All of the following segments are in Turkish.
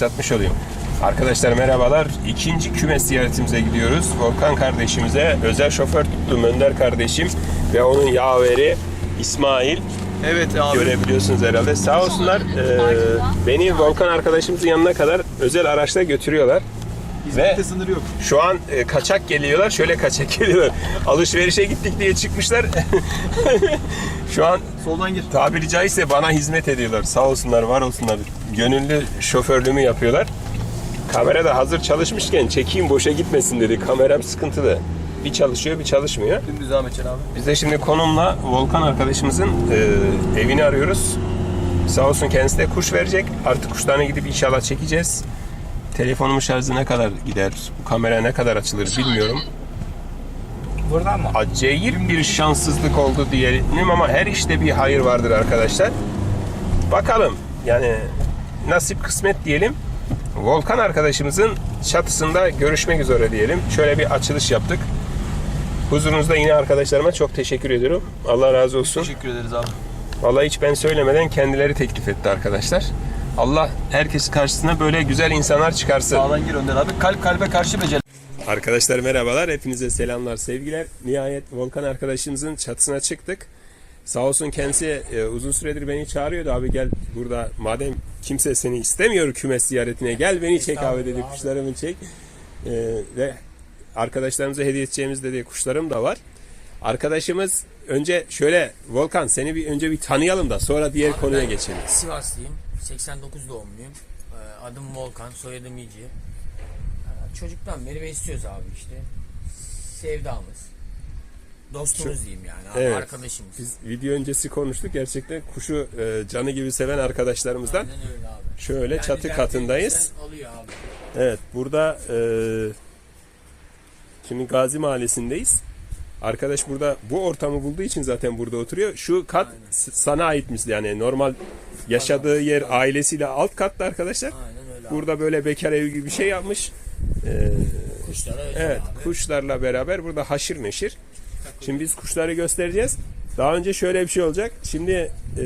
başlatmış olayım. Arkadaşlar merhabalar. İkinci kümes ziyaretimize gidiyoruz. Volkan kardeşimize özel şoför tuttum Önder kardeşim ve onun yaveri İsmail. Evet abi. Görebiliyorsunuz herhalde. Sağ olsunlar eee, beni Volkan arkadaşımızın yanına kadar özel araçla götürüyorlar. Hizmette Ve sınır yok. şu an e, kaçak geliyorlar. Şöyle kaçak geliyorlar. Alışverişe gittik diye çıkmışlar. şu an Soldan gir. tabiri caizse bana hizmet ediyorlar. Sağ olsunlar, var olsunlar. Gönüllü şoförlüğümü yapıyorlar. Kamera da hazır çalışmışken çekeyim boşa gitmesin dedi. Kameram sıkıntılı. Bir çalışıyor, bir çalışmıyor. Dümdüz devam edeceksin abi. Biz de şimdi konumla Volkan arkadaşımızın e, evini arıyoruz. Sağ olsun kendisi de kuş verecek. Artık kuşlarına gidip inşallah çekeceğiz. Telefonumun şarjı ne kadar gider, bu kamera ne kadar açılır bilmiyorum. Buradan mı? Acayip bir şanssızlık oldu diyelim ama her işte bir hayır vardır arkadaşlar. Bakalım yani nasip kısmet diyelim. Volkan arkadaşımızın çatısında görüşmek üzere diyelim. Şöyle bir açılış yaptık. Huzurunuzda yine arkadaşlarıma çok teşekkür ediyorum. Allah razı olsun. Teşekkür ederiz abi. Vallahi hiç ben söylemeden kendileri teklif etti arkadaşlar. Allah herkes karşısına böyle güzel insanlar çıkarsın. Sağdan gir Önder abi. Kalp kalbe karşı beceri. Arkadaşlar merhabalar. Hepinize selamlar, sevgiler. Nihayet Volkan arkadaşımızın çatısına çıktık. Sağ olsun kendisi e, uzun süredir beni çağırıyordu. Abi gel burada madem kimse seni istemiyor kümes ziyaretine gel beni çek abi dedi. Kuşlarımı çek. E, ve arkadaşlarımıza hediye edeceğimiz dedi kuşlarım da var. Arkadaşımız önce şöyle Volkan seni bir önce bir tanıyalım da sonra diğer Abi konuya geçelim. Sivaslıyım. 89 doğumluyum. Ee, Adım Volkan, soyadım İci. Ee, Çocuktan beri besliyoruz abi işte. Sevdamız. Dostumuz diyeyim yani. Evet. Arkadaşımız. Biz video öncesi konuştuk. Gerçekten kuşu e, canı gibi seven arkadaşlarımızdan. Aynen öyle abi. Şöyle Yani çatı katındayız. Alıyor abi. Evet burada e, şimdi Gazi Mahallesi'ndeyiz. Arkadaş burada bu ortamı bulduğu için zaten burada oturuyor. Şu kat s- sana aitmiş yani normal yaşadığı yer ailesiyle alt katta arkadaşlar. Aynen öyle abi. Burada böyle bekar evi gibi bir şey yapmış. E, Kuşlara evet abi. kuşlarla beraber burada haşır neşir. Şimdi biz kuşları göstereceğiz. Daha önce şöyle bir şey olacak. Şimdi e,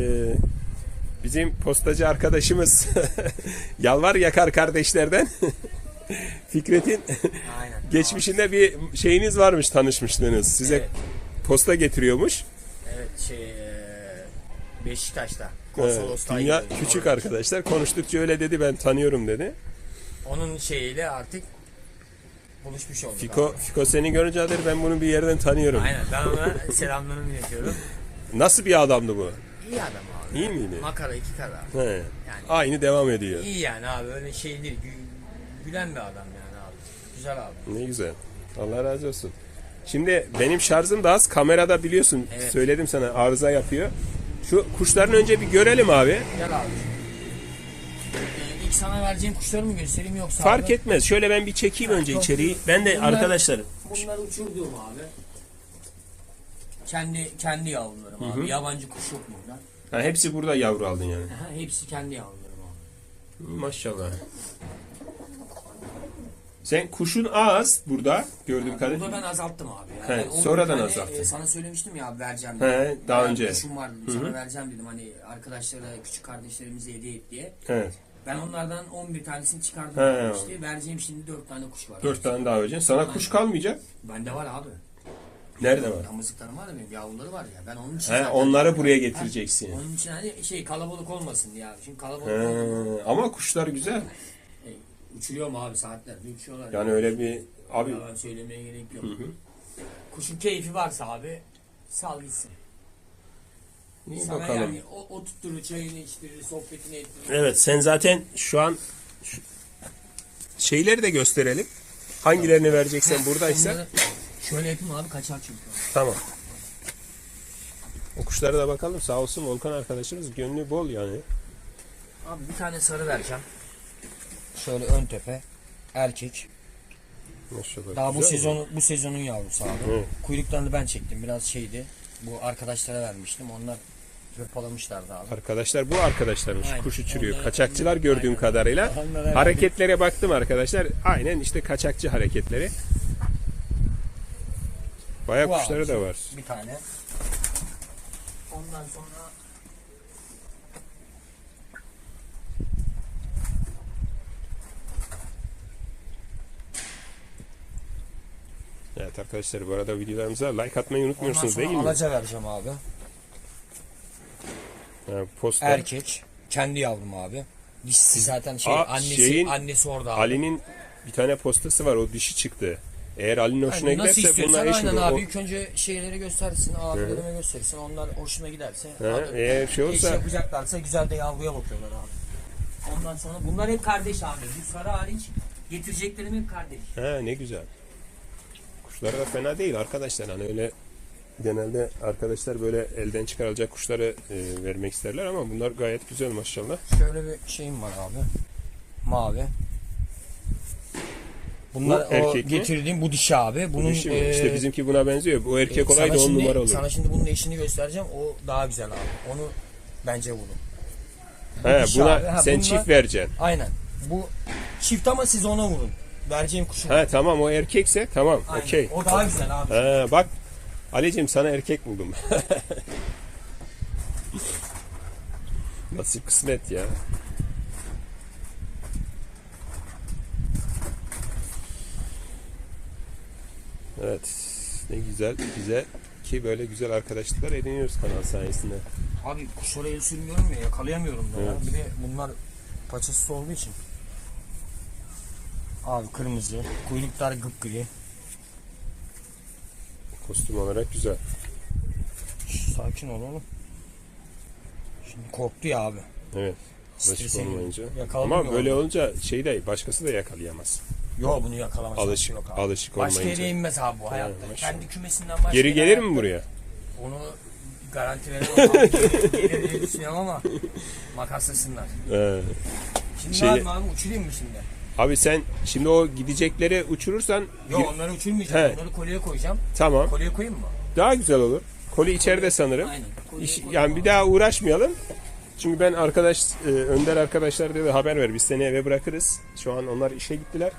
bizim postacı arkadaşımız Yalvar Yakar kardeşlerden Fikret'in Aynen. geçmişinde bir şeyiniz varmış tanışmışlığınız. Size Evet. posta getiriyormuş. Evet şey eee, Beşiktaş'ta. Evet, Konsolos'ta dünya gidiyordu. küçük arkadaşlar. Konuştukça öyle dedi ben tanıyorum dedi. Onun şeyiyle artık buluşmuş olduk Fiko, abi. Fiko seni görünce dedi ben bunu bir yerden tanıyorum. Aynen ben ona selamlarımı iletiyorum. Nasıl bir adamdı bu? İyi adam abi. İyi miydi? Makara iki kadar. He. Yani Aynı devam ediyor. iyi yani abi öyle şey değil. gü- Gülen bir adam yani abi. Güzel abi. Ne güzel. Allah razı olsun. Şimdi benim şarjım da az. Kamerada biliyorsun Evet. söyledim sana arıza yapıyor. Şu kuşların önce bir görelim abi. Gel abi. İlk sana vereceğim kuşları mı göstereyim yoksa Fark abi? etmez. Şöyle ben bir çekeyim önce çok içeriği. Ben de Bunlar- arkadaşlar Bunlar uçurduğum abi. Kendi kendi yavrularım abi. Yabancı kuş yok burada. ha, hepsi burada yavru aldın yani. Aha, hepsi kendi yavrularım abi. Maşallah. Sen kuşun az burada gördüğüm Burada kadarıyla. ben azalttım abi. Yani He, sonradan tane, azalttın. e, sana söylemiştim ya abi vereceğim He, diye. daha Bayağı önce. Kuşum var dedim, sana vereceğim dedim hani arkadaşlara, küçük kardeşlerimize hediye et diye. Evet. Ben onlardan 11 tanesini çıkardım He. işte. Vereceğim şimdi 4 tane kuş var. Dört tane daha vereceksin. Sana kuş kalmayacak. Bende var abi. Nerede var? Damızlıklarım var da benim yavruları var ya. Ben onun için He, onları buraya Ha, getireceksin. Onun için hani şey kalabalık olmasın diye abi. Şimdi kalabalık He, oldu. ama kuşlar güzel. E, uçuruyor mu abi saatlerce uçuyorlar. Yani öyle bir abi Yalan söylemeye gerek yok. Kuşun keyfi varsa abi sal gitsin. İyi Sana bakalım. yani o, o tutturur, çayını içtirir, sohbetini ettirir. Evet sen zaten şu an şu- şeyleri de gösterelim. Hangilerini vereceksen buradaysa. Şöyle yapayım abi kaçar çünkü. Tamam. O kuşlara da bakalım. Sağ olsun Volkan arkadaşımız gönlü bol yani. Abi bir tane sarı vereceğim. Şöyle ön tepe. Erkek. Maşallah. Daha bu Güzel mi? sezon bu sezonun yavrusu abi. Evet. Kuyruklarını ben çektim. Biraz şeydi. Bu arkadaşlara vermiştim. Onlar hırpalamışlardı abi. Arkadaşlar bu arkadaşlarmış. Aynen. Kuş uçuruyor. Kaçakçılar gördüğüm aynen. kadarıyla. Onlar hareketlere baktım arkadaşlar. Aynen işte kaçakçı hareketleri. Bayağı bu kuşları da var. Bir tane. Ondan sonra Evet arkadaşlar bu arada videolarımıza like atmayı unutmuyorsunuz değil mi? Alaca vereceğim abi. Posta. Erkek. Kendi yavrum abi. Dişisi zaten şey Aa, annesi şeyin- annesi orada abi. Ali'nin bir tane postası var o dişi çıktı. Eğer Ali'nin hoşuna Yani nasıl giderse istiyorsan bunlar eş aynen olur. abi. O- İlk önce şeyleri göstersin, abilerime gösterirsin. Onlar hoşuna giderse. Ha, abi, eğer şey eş olursa yapacaklarsa güzel de yavruya bakıyorlar abi. Ondan sonra bunlar hep kardeş abi. Bu sarı hariç getireceklerim hep kardeş. ha, ne güzel. Kuşları da fena değil arkadaşlar. Hani öyle genelde arkadaşlar böyle elden çıkarılacak kuşları e, vermek isterler ama bunlar gayet güzel maşallah. Şöyle bir şeyim var abi. Mavi. Bunlar Bu o erkek mi? getirdiğim bu dişi abi. Bu Bunun dişi mi? e, İşte bizimki buna benziyor. Bu erkek e, olaydı on numara olur. Sana şimdi bunun eşini göstereceğim. O daha güzel abi. Onu bence bulun. He, dişi buna abi. Ha, sen bunlar- çift vereceksin. Aynen. Bu çift ama siz ona vurun. Vereceğim kuşu. Ha tamam o erkekse tamam okey. O daha güzel abi. Ha, bak Ali'cim sana erkek buldum. Nasip kısmet ya. Evet. Ne güzel bize ki böyle güzel arkadaşlıklar ediniyoruz kanal sayesinde. Abi kuşlara el sürmüyorum ya yakalayamıyorum da ya. Evet. Bir de bunlar paçasız olduğu için. Abi kırmızı, kuyruklar gıpgri. Kostüm olarak güzel. Sakin ol oğlum. Şimdi korktu ya abi. Evet. Alışık olmayınca. Ama böyle abi. olunca şey de başkası da yakalayamaz. Yo bunu yakalamaz. Alışık- yok abi. alışık Başka olmayınca. yere inmez abi bu hayatta. maşallah. Kendi kümesinden başka Geri gelir mi buraya? Onu garanti veremem abi. gelir, diye düşünüyorum ama makaslasınlar. Ee, Şimdi Şey- yapayım abi uçurayım mı şimdi? Abi sen şimdi o gidecekleri uçurursan Yo gir- onları uçurmayacağım. He. Onları kolyeye koyacağım. tamam. Kolyeye koyayım mı? Daha güzel olur. Koli içeride sanırım. Aynen. İş- koyayım yani abi. bir daha uğraşmayalım. Çünkü ben arkadaş e, Önder arkadaşlar dedi haber ver biz seni eve bırakırız. Şu an onlar işe gittiler.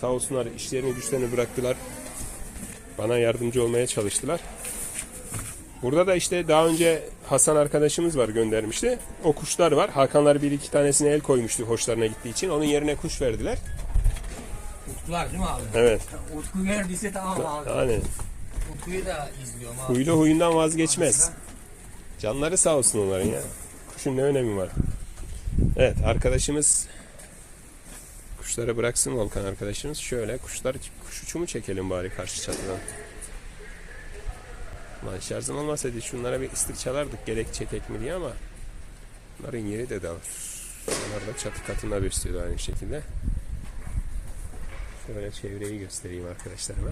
Sağ olsunlar işlerini güçlerini bıraktılar. Bana yardımcı olmaya çalıştılar. Burada da işte daha önce Hasan arkadaşımız var göndermişti. O kuşlar var. Hakanlar bir iki tanesine el koymuştu hoşlarına gittiği için. Onun yerine kuş verdiler. Utkular değil mi abi? Evet. Utku verdiyse tamam abi. Yani Utku'yu da izliyorum abi. huylu huyundan vazgeçmez. Canları sağ olsun onların ya. Kuşun ne önemi var? Evet arkadaşımız kuşları bıraksın Volkan arkadaşımız. Şöyle kuşlar kuş uçumu çekelim bari karşı çatıdan. Lan şarjım olmasaydı şunlara bir ıslık çalardık gerek çekek mi diye ama bunların yeri de dağılır. Onlar da çatı katında besliyordu aynı şekilde. Şöyle çevreyi göstereyim arkadaşlarıma.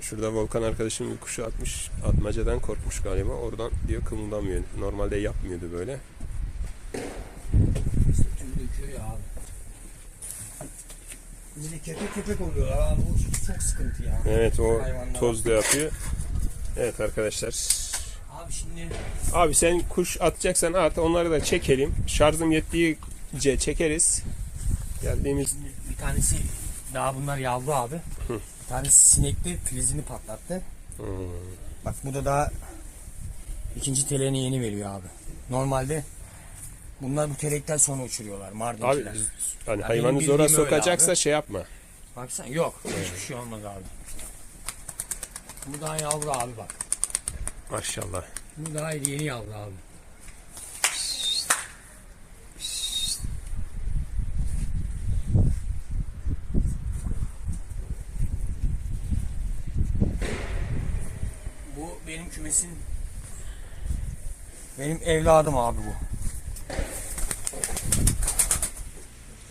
Şurada Volkan arkadaşım bir kuşu atmış. Atmacadan korkmuş galiba. Oradan diyor kımıldamıyor. Normalde yapmıyordu böyle. Tüy döküyor ya abi. Bir de kepek kepek oluyorlar abi. Bu çok sıkıntı ya. Evet o Hayvanlar. toz da yapıyor. Evet arkadaşlar. Abi şimdi Abi sen kuş atacaksan at onları da çekelim. Şarjım yettiğince çekeriz. Geldiğimiz bir tanesi daha bunlar yavru abi. Bir tanesi sinekli filizini patlattı. Bak bu da daha ikinci teleğini yeni veriyor abi. Normalde bunlar bu telekten sonra uçuruyorlar abi Mardinkiler. hani Ya hayvanı zora sokacaksa abi. şey yapma. Baksana yok hiçbir şey olmaz abi. Bu daha yavru abi bak. Maşallah. Bu daha yeni yavru abi. Bu benim kümesin benim evladım abi bu.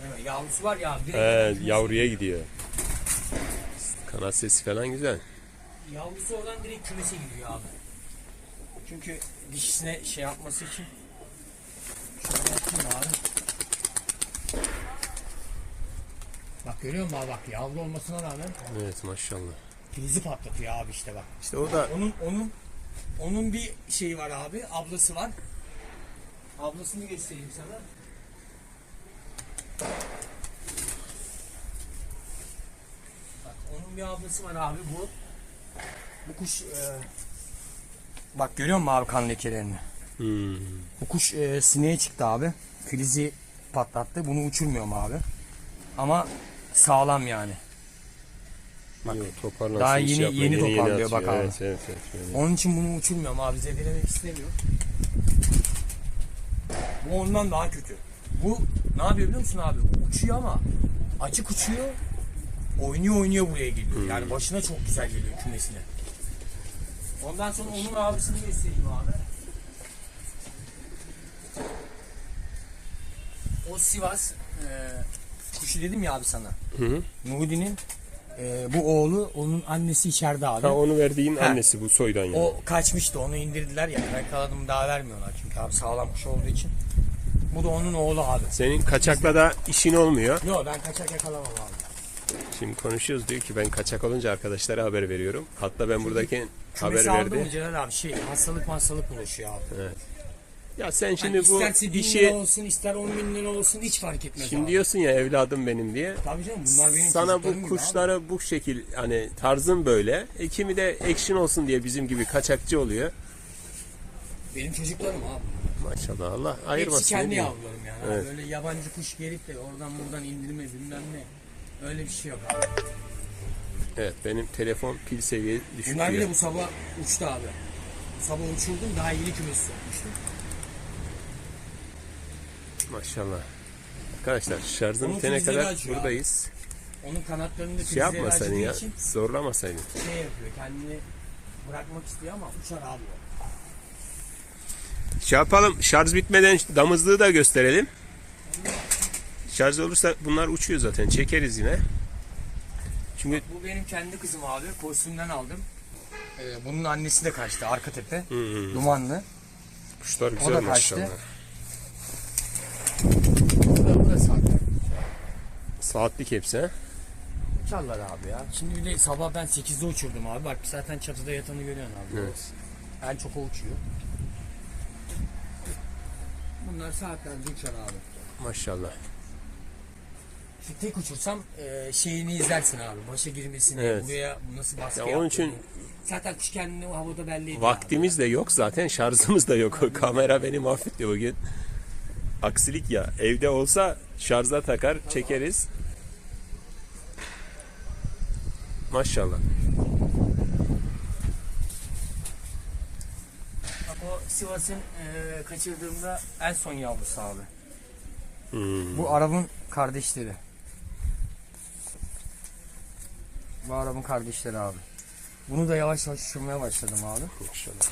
Evet, yavrusu var ya. kümesin- yavruya gidiyor. Kanat sesi falan güzel. Yavrusu oradan direkt kümese gidiyor abi. Çünkü dişisine şey yapması için şöyle yapayım abi. Bak görüyor musun abi bak yavru olmasına rağmen Evet maşallah. filizi patlatıyor abi işte bak. İşte o da Onun onun onun bir şeyi var abi ablası var. Ablasını göstereyim sana. Bak onun bir ablası var abi bu. Bu kuş e, Bak görüyor musun abi kan lekelerini? Hmm. Bu kuş e, sineğe çıktı abi. Filizi patlattı. Bunu uçurmuyorum abi. Ama sağlam yani. Bak. Yok, toparlansın, Daha yeni- yapma, yeni toparlıyor, atıyor. bak abi. Evet, evet, evet, şöyle. Onun için bunu uçurmuyorum abi. Zedelemek istemiyorum. Bu ondan daha kötü. Bu ne yapıyor biliyor musun abi? Bu uçuyor ama açık uçuyor. Oynuyor oynuyor buraya geliyor. Yani başına çok güzel geliyor kümesine. Ondan sonra onun abisini göstereyim abi. O Sivas e, kuşu dedim ya abi sana. Hı hı. Nudi'nin e, bu oğlu onun annesi içeride abi. Ha onu verdiğin Ha. annesi bu soydan yani. O kaçmıştı onu indirdiler ya. Ben yakaladım daha vermiyorlar çünkü abi sağlam kuş olduğu için. Bu da onun oğlu abi. Senin kaçakla da işin olmuyor. Yok ben kaçak yakalamam abi. Şimdi konuşuyoruz diyor ki ben kaçak olunca arkadaşlara haber veriyorum. Hatta ben buradayken haber Kümesi aldı mı verdi. Celal abi şey hastalık hastalık bulaşıyor abi. Ya sen Yani şimdi bu isterse bin lira işi olsun ister on bin lira olsun hiç fark etmez şimdi abi. diyorsun ya evladım benim diye. Tabii canım bunlar benim Sana bu abi. kuşları bu şekil hani tarzın böyle. E, kimi de action olsun diye bizim gibi kaçakçı oluyor. Benim çocuklarım abi. Maşallah Allah Hepsi ayırmasın. kendi ne diyeyim. yavrularım yani. Evet. Öyle yabancı kuş gelip de oradan buradan indirme bilmem ne. Öyle bir şey yok abi. Evet benim telefon pil seviye düşük Bunlar de bu sabah uçtu abi. Bu sabah uçurdum daha yeni kümesi sokmuştum. Maşallah. Arkadaşlar şarjım Onun bitene filizleri kadar açıyor buradayız. Onun kanatlarında Şey filizleri yapmasaydın acıdığı ya. için Zorlamasaydın. şey yapıyor kendini bırakmak istiyor ama uçar abi o. Şey yapalım şarj bitmeden damızlığı da gösterelim. Şarj olursa bunlar uçuyor zaten. Çekeriz yine. Çünkü Bu benim kendi kızım abi. Kostümden aldım. Ee, bunun annesi de kaçtı arka tepe. Dumanlı. kuşlar O güzel da kaçtı. maşallah. Bu da, bu da sahte. Saatlik hepsi ha. Uçarlar abi ya. Şimdi bir de sabah ben 8'de uçurdum abi. Bak zaten çatıda yatanı görüyorsun abi. Evet. En çok o uçuyor. Bunlar saatlerce uçar abi. Maşallah. İşte tek uçursam e, şeyini izlersin abi. Başa girmesini, Evet. buraya nasıl baskı Ya onun için yaptığını. Zaten kuş kendini o havada belli ediyor vaktimiz de yok zaten şarjımız da yok. Kamera beni mahvetti bugün. Aksilik ya. Evde olsa şarja takar çekeriz. Maşallah. Bak o Sivas'ın e, kaçırdığımda en son yavrusu abi. Hmm. Bu Arap'ın kardeşleri. Bu Arap'ın kardeşleri abi. Bunu da yavaş yavaş uçurmaya başladım abi. Maşallah.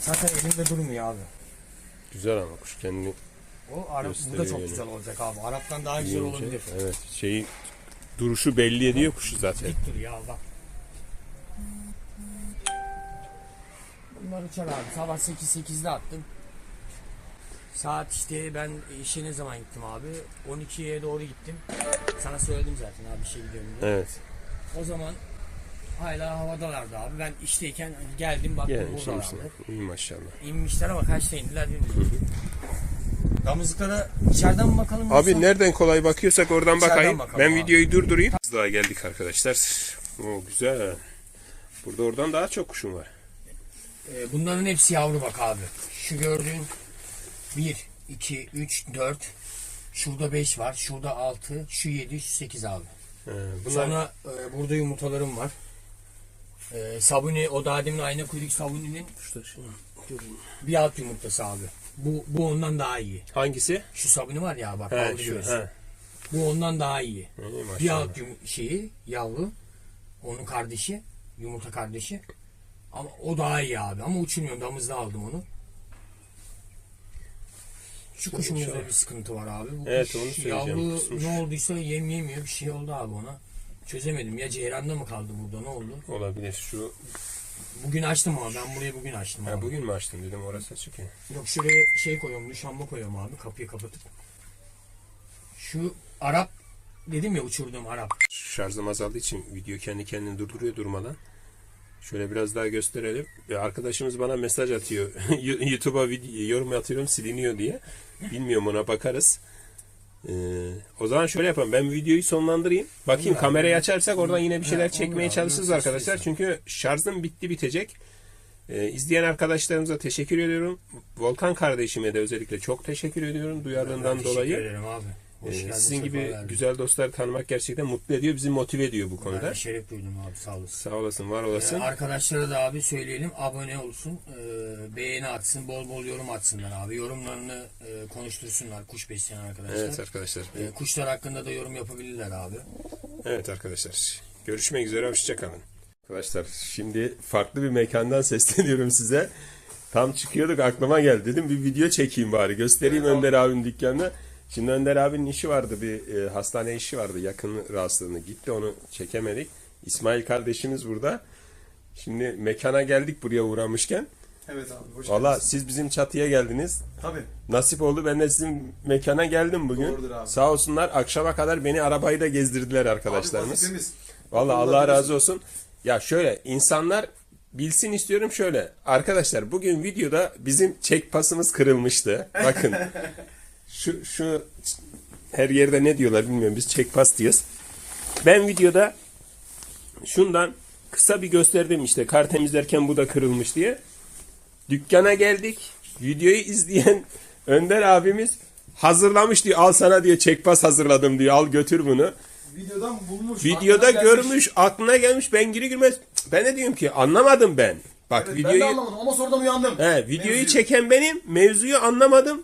Zaten elimde durmuyor abi. Güzel ama kuş kendini O Arap bu da çok yani. güzel olacak abi. Arap'tan daha güzel yiyince- olabilir. Evet. Şeyi duruşu belli ediyor kuşu zaten. Dik dur ya bak. Bunlar uçar abi. Sabah 8-8'de attım. Saat işte ben işe ne zaman gittim abi? 12'ye doğru gittim. Sana söyledim zaten abi işe gidiyorum diye. Evet. O zaman hala havadalardı abi. Ben işteyken geldim baktım Yani buradalardı. iyi maşallah. İnmişler ama kaçta indiler bilmiyorum. Damızlıklara içeriden mi bakalım? Abi yoksa- nereden kolay bakıyorsak oradan İçeriden bakayım. bakalım Ben abi. videoyu durdurayım. Biz daha geldik arkadaşlar. O güzel. Burada oradan daha çok kuşum var. Ee, bunların hepsi yavru bak abi. Şu gördüğün 1, 2, 3, 4. Şurada 5 var. Şurada 6. Şu 7, şu 8 abi. Ee, bunlar Sonra e, burada yumurtalarım var. E, sabuni, o daha demin ayna kuyruk sabuninin bir alt yumurtası abi. Bu, bu ondan daha iyi. hangisi? Şu sabuni var ya bak He, şu. Bu ondan daha iyi. Bir alt yum- şeyi yavru. Onun kardeşi. Yumurta kardeşi. Ama o daha iyi abi. Ama uçurmuyorum. Damızda aldım onu. Şu kuşumuzda bir sıkıntı var abi. Bu Evet, kuş onu söyleyeceğim. Yavru Kusmuş. ne olduysa yem yemiyor. Bir şey oldu abi ona. Çözemedim. Ya ceyranda mı kaldı burada ne oldu? Olabilir. Şu Bugün açtım ama ben burayı bugün açtım ha, abi. bugün mü açtın dedim orası açık ya. Yok şuraya şey koyuyorum. Müşamba koyuyorum abi. Kapıyı kapatıp. Şu Arap dedim ya uçurduğum Arap. Şarjım azaldığı için video kendi kendini durduruyor durmadan. Şöyle biraz daha gösterelim. Ve arkadaşımız bana mesaj atıyor. YouTube'a video, yorum atıyorum siliniyor diye. Bilmiyorum ona bakarız. Ee, o zaman şöyle yapalım. Ben videoyu sonlandırayım. Bakayım kamerayı açarsak oradan yine bir şeyler çekmeye çalışırız arkadaşlar. Çünkü şarjım bitti bitecek. Ee, izleyen arkadaşlarımıza teşekkür ediyorum. Volkan kardeşime de özellikle çok teşekkür ediyorum duyarlılığından dolayı. Teşekkür ederim abi. Hoş Ee, geldin, Sizin gibi geldin. güzel dostları tanımak gerçekten mutlu ediyor, bizi motive ediyor bu Ben konuda. de şeref duydum abi sağ olasın. Sağ olasın, var olasın. Ee, arkadaşlara da abi söyleyelim abone olsun, e, beğeni atsın, bol bol yorum atsınlar abi. Yorumlarını e, konuştursunlar kuş besleyen arkadaşlar. Evet arkadaşlar. E, kuşlar hakkında da yorum yapabilirler abi. Evet arkadaşlar. Görüşmek üzere, hoşçakalın. Arkadaşlar şimdi farklı bir mekandan sesleniyorum size. Tam çıkıyorduk aklıma geldi. Dedim bir video çekeyim bari. Göstereyim Önder abinin dükkanını. Şimdi Önder abinin işi vardı. Bir e, hastane işi vardı. Yakın rahatsızlığını gitti. Onu çekemedik. İsmail kardeşimiz burada. Şimdi mekana geldik buraya uğramışken. Evet abi hoş Valla siz bizim çatıya geldiniz. Tabii. Nasip oldu ben de sizin mekana geldim bugün. Doğrudur abi. Sağ olsunlar akşama kadar beni arabayı da gezdirdiler arkadaşlarımız. Vallahi Vallahi Allah razı olsun. Ya şöyle insanlar bilsin istiyorum şöyle. Arkadaşlar bugün videoda bizim çek pasımız kırılmıştı. Bakın. şu şu her yerde ne diyorlar bilmiyorum. Biz çek pas diyoruz. Ben videoda şundan kısa bir gösterdim işte kar temizlerken bu da kırılmış diye. Dükkana geldik. Videoyu izleyen Önder abimiz hazırlamış diyor. Al sana diyor çek pas hazırladım diyor. Al götür bunu. Videodan bulmuş. Videoda aklına gelmiş. görmüş, aklına gelmiş. Ben giri girmez. Ben de diyorum ki anlamadım ben. Bak Evet, Ben de videoyu anlamadım ama sonradan uyandım. he, videoyu Mevzuyu. çeken benim. Mevzuyu anlamadım.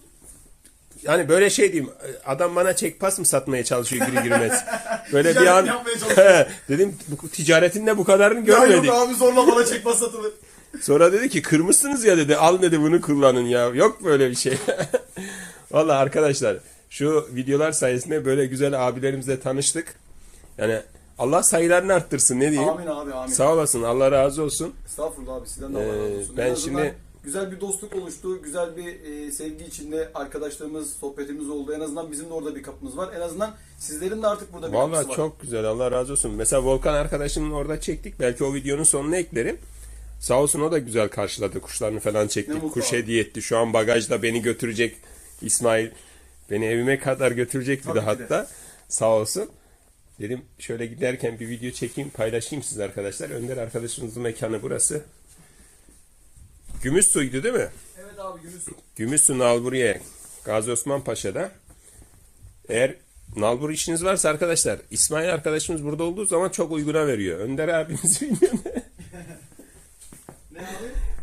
Yani böyle şey diyeyim. Adam bana çek pas mı satmaya çalışıyor giri girmez. Böyle bir an dedim bu ticaretinde bu kadarını Ya görmedik. yok abi zorla bana çekmez satılır. Sonra dedi ki kırmışsınız ya dedi. Al dedi bunu kullanın ya. Yok böyle bir şey. Valla arkadaşlar şu videolar sayesinde böyle güzel abilerimizle tanıştık. Yani Allah sayılarını arttırsın ne diyeyim. Amin abi amin. Sağ olasın. Allah razı olsun. Estağfurullah abi sizden de Allah Ee, razı olsun. ben En azından şimdi- Güzel bir dostluk oluştu. Güzel bir e, sevgi içinde arkadaşlarımız, sohbetimiz oldu. En azından bizim de orada bir kapımız var. En azından sizlerin de artık burada bir kapısı Vallahi var. çok güzel. Allah razı olsun. Mesela Volkan arkadaşımla orada çektik. Belki o videonun sonuna eklerim. Sağ olsun o da güzel karşıladı. Kuşlarını falan çektik. Kuş abi. hediye etti. Şu an bagajda beni götürecek İsmail. Beni evime kadar götürecek bir de Tabii de. hatta. Sağ olsun. Dedim şöyle giderken bir video çekeyim paylaşayım siz arkadaşlar. Önder arkadaşımızın mekanı burası. Gümüşsu'ydu değil mi? Evet abi Yunus. Gümüşsu Nalburiye Gazi Osman Paşa'da. Eğer Nalbur işiniz varsa arkadaşlar İsmail arkadaşımız burada olduğu zaman çok uyguna veriyor. Önder abimiz bilmiyorum. Ne abi?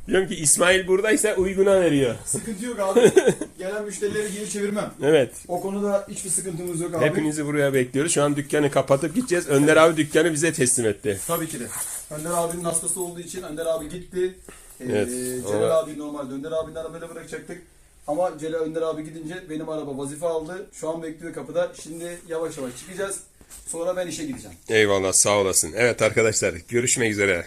Diyorum ki İsmail buradaysa uyguna veriyor. Sıkıntı yok abi. Gelen müşterileri geri çevirmem. Evet. O konuda hiçbir sıkıntımız yok abi. Hepinizi buraya bekliyoruz. Şu an dükkanı kapatıp gideceğiz. Önder abi dükkanı bize teslim etti. Tabii ki de. Önder abinin hastası olduğu için Önder abi gitti. Ee, Evet, Celal ama- abi normalde Önder abinin arabayla bırakacaktık. Ama Celal Önder abi gidince benim araba vazife aldı. Şu an bekliyor kapıda. Şimdi yavaş yavaş çıkacağız. Sonra ben işe gideceğim. Eyvallah sağ olasın. Evet arkadaşlar görüşmek üzere.